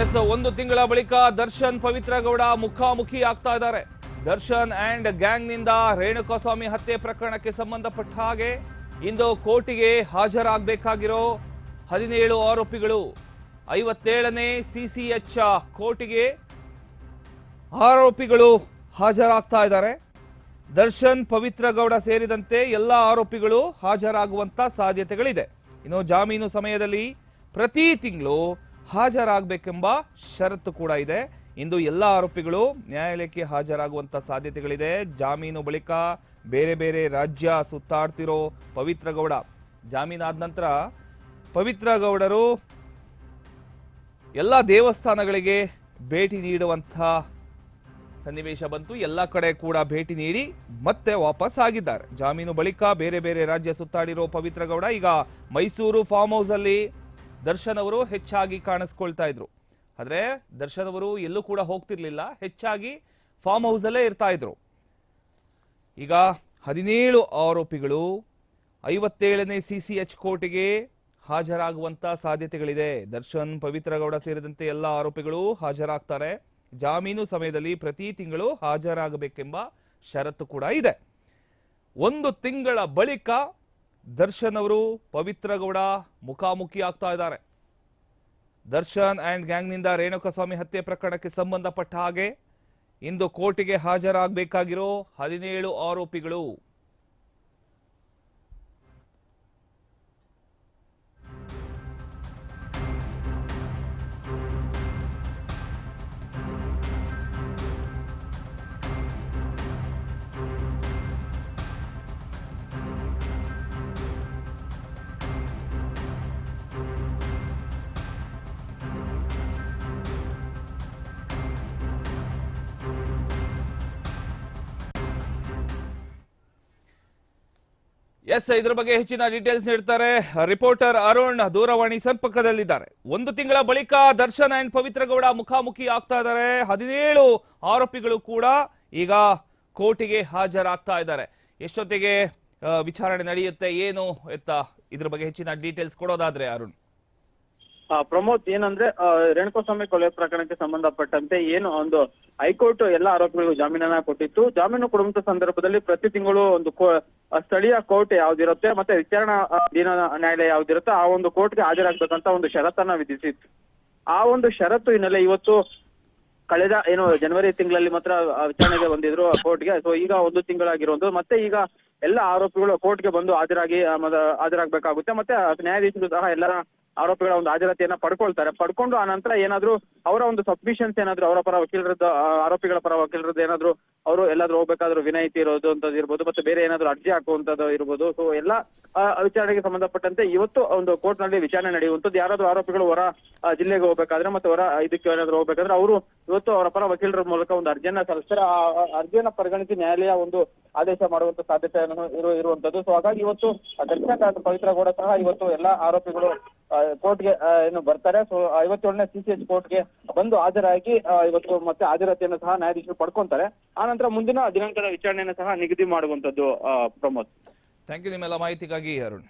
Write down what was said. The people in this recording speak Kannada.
ಎಸ್, ಒಂದು ತಿಂಗಳ ಬಳಿಕ ದರ್ಶನ್ ಪವಿತ್ರ ಗೌಡ ಮುಖಾಮುಖಿ ಆಗ್ತಾ ಇದ್ದಾರೆ. ದರ್ಶನ್ ಅಂಡ್ ಗ್ಯಾಂಗ್ನಿಂದ ರೇಣುಕಾಸ್ವಾಮಿ ಹತ್ಯೆ ಪ್ರಕರಣಕ್ಕೆ ಸಂಬಂಧಪಟ್ಟ ಹಾಗೆ ಇಂದು ಕೋರ್ಟಿಗೆ ಹಾಜರಾಗಬೇಕಾಗಿರೋ ಹದಿನೇಳು ಆರೋಪಿಗಳು. ಐವತ್ತೇಳನೇ ಸಿಸಿಎಚ್ ಕೋರ್ಟಿಗೆ ಆರೋಪಿಗಳು ಹಾಜರಾಗ್ತಾ ಇದ್ದಾರೆ. ದರ್ಶನ್ ಪವಿತ್ರ ಗೌಡ ಸೇರಿದಂತೆ ಎಲ್ಲ ಆರೋಪಿಗಳು ಹಾಜರಾಗುವಂತ ಸಾಧ್ಯತೆಗಳಿದೆ. ಇನ್ನು ಜಾಮೀನು ಸಮಯದಲ್ಲಿ ಪ್ರತಿ ತಿಂಗಳು ಹಾಜರಾಗಬೇಕೆಂಬ ಷರತ್ತು ಕೂಡ ಇದೆ. ಇಂದು ಎಲ್ಲ ಆರೋಪಿಗಳು ನ್ಯಾಯಾಲಯಕ್ಕೆ ಹಾಜರಾಗುವಂತ ಸಾಧ್ಯತೆಗಳಿದೆ. ಜಾಮೀನು ಬಳಿಕ ಬೇರೆ ಬೇರೆ ರಾಜ್ಯ ಸುತ್ತಾಡ್ತಿರೋ ಪವಿತ್ರ ಗೌಡ. ಜಾಮೀನಾದ ನಂತರ ಪವಿತ್ರ ಗೌಡರು ಎಲ್ಲ ದೇವಸ್ಥಾನಗಳಿಗೆ ಭೇಟಿ ನೀಡುವಂಥ ಸನ್ನಿವೇಶ ಬಂತು. ಎಲ್ಲ ಕಡೆ ಕೂಡ ಭೇಟಿ ನೀಡಿ ಮತ್ತೆ ವಾಪಸ್ ಆಗಿದ್ದಾರೆ. ಜಾಮೀನು ಬಳಿಕ ಬೇರೆ ಬೇರೆ ರಾಜ್ಯ ಸುತ್ತಾಡಿರೋ ಪವಿತ್ರ ಗೌಡ ಈಗ ಮೈಸೂರು ಫಾರ್ಮ್ ಹೌಸ್ ಅಲ್ಲಿ ದರ್ಶನ್ ಅವರು ಹೆಚ್ಚಾಗಿ ಕಾಣಿಸ್ಕೊಳ್ತಾ ಇದ್ರು. ಆದರೆ ದರ್ಶನ್ ಅವರು ಎಲ್ಲೂ ಕೂಡ ಹೋಗ್ತಿರ್ಲಿಲ್ಲ. ಹೆಚ್ಚಾಗಿ ಫಾರ್ಮ್ ಹೌಸಲ್ಲೇ ಇರ್ತಾ ಇದ್ರು. ಈಗ ಹದಿನೇಳು ಆರೋಪಿಗಳು ಐವತ್ತೇಳನೇ ಸಿ ಸಿ ಎಚ್ ಕೋರ್ಟಿಗೆ ಹಾಜರಾಗುವಂತ ಸಾಧ್ಯತೆಗಳಿದೆ. ದರ್ಶನ್ ಪವಿತ್ರ ಗೌಡ ಸೇರಿದಂತೆ ಎಲ್ಲ ಆರೋಪಿಗಳು ಹಾಜರಾಗ್ತಾರೆ. ಜಾಮೀನು ಸಮಯದಲ್ಲಿ ಪ್ರತಿ ತಿಂಗಳು ಹಾಜರಾಗಬೇಕೆಂಬ ಷರತ್ತು ಕೂಡ ಇದೆ. ಒಂದು ತಿಂಗಳ ಬಳಿಕ ದರ್ಶನ್ ಅವರು ಪವಿತ್ರಗೌಡ ಮುಖಾಮುಖಿ ಆಗ್ತಾ ಇದ್ದಾರೆ. ದರ್ಶನ್ ಆ್ಯಂಡ್ ಗ್ಯಾಂಗ್ನಿಂದ ರೇಣುಕಸ್ವಾಮಿ ಹತ್ಯೆ ಪ್ರಕರಣಕ್ಕೆ ಸಂಬಂಧಪಟ್ಟ ಹಾಗೆ ಇಂದು ಕೋರ್ಟಿಗೆ ಹಾಜರಾಗಬೇಕಾಗಿರೋ ಹದಿನೇಳು ಆರೋಪಿಗಳು. ಎಸ್, ಇದ್ರ ಬಗ್ಗೆ ಹೆಚ್ಚಿನ ಡೀಟೇಲ್ಸ್ ನೀಡ್ತಾರೆ. ರಿಪೋರ್ಟರ್ ಅರುಣ್ ದೂರವಾಣಿ ಸಂಪರ್ಕದಲ್ಲಿದ್ದಾರೆ. ಒಂದು ತಿಂಗಳ ಬಳಿಕ ದರ್ಶನ್ ಅಂಡ್ ಪವಿತ್ರ ಗೌಡ ಮುಖಾಮುಖಿ ಆಗ್ತಾ ಇದ್ದಾರೆ. ಹದಿನೇಳು ಆರೋಪಿಗಳು ಕೂಡ ಈಗ ಕೋರ್ಟಿಗೆ ಹಾಜರಾಗ್ತಾ ಇದ್ದಾರೆ. ಎಷ್ಟೊತ್ತಿಗೆ ವಿಚಾರಣೆ ನಡೆಯುತ್ತೆ, ಏನು ಎತ್ತ, ಇದ್ರ ಬಗ್ಗೆ ಹೆಚ್ಚಿನ ಡೀಟೇಲ್ಸ್ ಕೊಡೋದಾದ್ರೆ ಅರುಣ್. ಪ್ರಮೋದ್, ಏನಂದ್ರೆ ರೇಣುಕಾಸ್ವಾಮಿ ಕೊಲೆ ಪ್ರಕರಣಕ್ಕೆ ಸಂಬಂಧಪಟ್ಟಂತೆ ಏನು ಒಂದು ಹೈಕೋರ್ಟ್ ಎಲ್ಲ ಆರೋಪಿಗಳಿಗೂ ಜಾಮೀನನ್ನ ಕೊಟ್ಟಿತ್ತು. ಜಾಮೀನು ಕೊಡುವಂತ ಸಂದರ್ಭದಲ್ಲಿ ಪ್ರತಿ ತಿಂಗಳು ಒಂದು ಸ್ಥಳೀಯ ಕೋರ್ಟ್ ಯಾವ್ದಿರುತ್ತೆ ಮತ್ತೆ ವಿಚಾರಣಾ ದಿನ ನ್ಯಾಯಾಲಯ ಯಾವ್ದಿರುತ್ತೆ ಆ ಒಂದು ಕೋರ್ಟ್ಗೆ ಹಾಜರಾಗ್ಬೇಕಂತ ಒಂದು ಷರತ್ತನ್ನ ವಿಧಿಸಿತ್ತು. ಆ ಒಂದು ಷರತ್ತು ಹಿನ್ನೆಲೆ ಇವತ್ತು ಕಳೆದ, ಏನು, ಜನವರಿ ತಿಂಗಳಲ್ಲಿ ಮಾತ್ರ ವಿಚಾರಣೆಗೆ ಬಂದಿದ್ರು ಕೋರ್ಟ್ಗೆ. ಸೊ ಈಗ ಒಂದು ತಿಂಗಳಾಗಿರುವಂತದ್ದು ಮತ್ತೆ ಈಗ ಎಲ್ಲ ಆರೋಪಿಗಳು ಕೋರ್ಟ್ಗೆ ಬಂದು ಹಾಜರಾಗಿ ಹಾಜರಾಗಬೇಕಾಗುತ್ತೆ. ಮತ್ತೆ ನ್ಯಾಯಾಧೀಶರು ಸಹ ಎಲ್ಲರ ಆರೋಪಿಗಳ ಒಂದು ಹಾಜರಾತಿಯನ್ನ ಪಡ್ಕೊಳ್ತಾರೆ. ಪಡ್ಕೊಂಡು ಆ ನಂತರ ಏನಾದ್ರು ಅವರ ಒಂದು ಸಬ್ಮಿಷನ್ಸ್ ಏನಾದ್ರು ಅವರ ಪರ ವಕೀಲರದ್ದು ಆರೋಪಿಗಳ ಪರ ವಕೀಲರದ್ದು ಏನಾದ್ರು ಅವರು ಎಲ್ಲಾದ್ರೂ ಹೋಗ್ಬೇಕಾದ್ರೂ ವಿನಾಯಿತಿ ಇರೋದು ಅಂತದ್ದು ಇರ್ಬೋದು ಮತ್ತೆ ಬೇರೆ ಏನಾದ್ರು ಅರ್ಜಿ ಹಾಕುವಂತದ್ದು ಇರ್ಬೋದು. ಸೊ ಎಲ್ಲಾ ವಿಚಾರಣೆಗೆ ಸಂಬಂಧಪಟ್ಟಂತೆ ಇವತ್ತು ಒಂದು ಕೋರ್ಟ್ನಲ್ಲಿ ವಿಚಾರಣೆ ನಡೆಯುವಂತದ್ದು ಯಾರಾದ್ರೂ ಆರೋಪಿಗಳು ಹೊರ ಜಿಲ್ಲೆಗೆ ಹೋಗ್ಬೇಕಾದ್ರೆ ಮತ್ತೆ ಹೊರ ಇದಕ್ಕೆ ಏನಾದ್ರು ಹೋಗ್ಬೇಕಾದ್ರೆ ಅವರು ಇವತ್ತು ಅವರ ಪರ ವಕೀಲರ ಮೂಲಕ ಒಂದು ಅರ್ಜಿಯನ್ನ ಸಲ್ಲಿಸ್ತಾರೆ. ಆ ಅರ್ಜಿಯನ್ನ ಪರಿಗಣಿಸಿ ನ್ಯಾಯಾಲಯ ಒಂದು ಆದೇಶ ಮಾಡುವಂತ ಸಾಧ್ಯತೆ ಇರು ಇರುವಂತದ್ದು ಸೊ ಹಾಗಾಗಿ ಇವತ್ತು ದಕ್ಷಿಣ ಪವಿತ್ರ ಕೂಡ ಸಹ ಇವತ್ತು ಎಲ್ಲಾ ಆರೋಪಿಗಳು ಕೋರ್ಟ್ಗೆ ಏನು ಬರ್ತಾರೆ. ಸೊ ಐವತ್ತೇಳನೇ ಸಿಸಿಎಚ್ ಕೋರ್ಟ್ಗೆ ಬಂದು ಹಾಜರಾಗಿ ಇವತ್ತು ಮತ್ತೆ ಹಾಜರಾತಿಯನ್ನು ಸಹ ನ್ಯಾಯಾಧೀಶರು ಪಡ್ಕೊಂತಾರೆ. ಆ ನಂತರ ಮುಂದಿನ ದಿನಾಂಕದ ವಿಚಾರಣೆಯನ್ನು ಸಹ ನಿಗದಿ ಮಾಡುವಂತದ್ದು ಪ್ರಮೋದ್. ಥ್ಯಾಂಕ್ ಯು ನಿಮ್ಮೆಲ್ಲ ಮಾಹಿತಿಗಾಗಿ, ಅರುಣ್.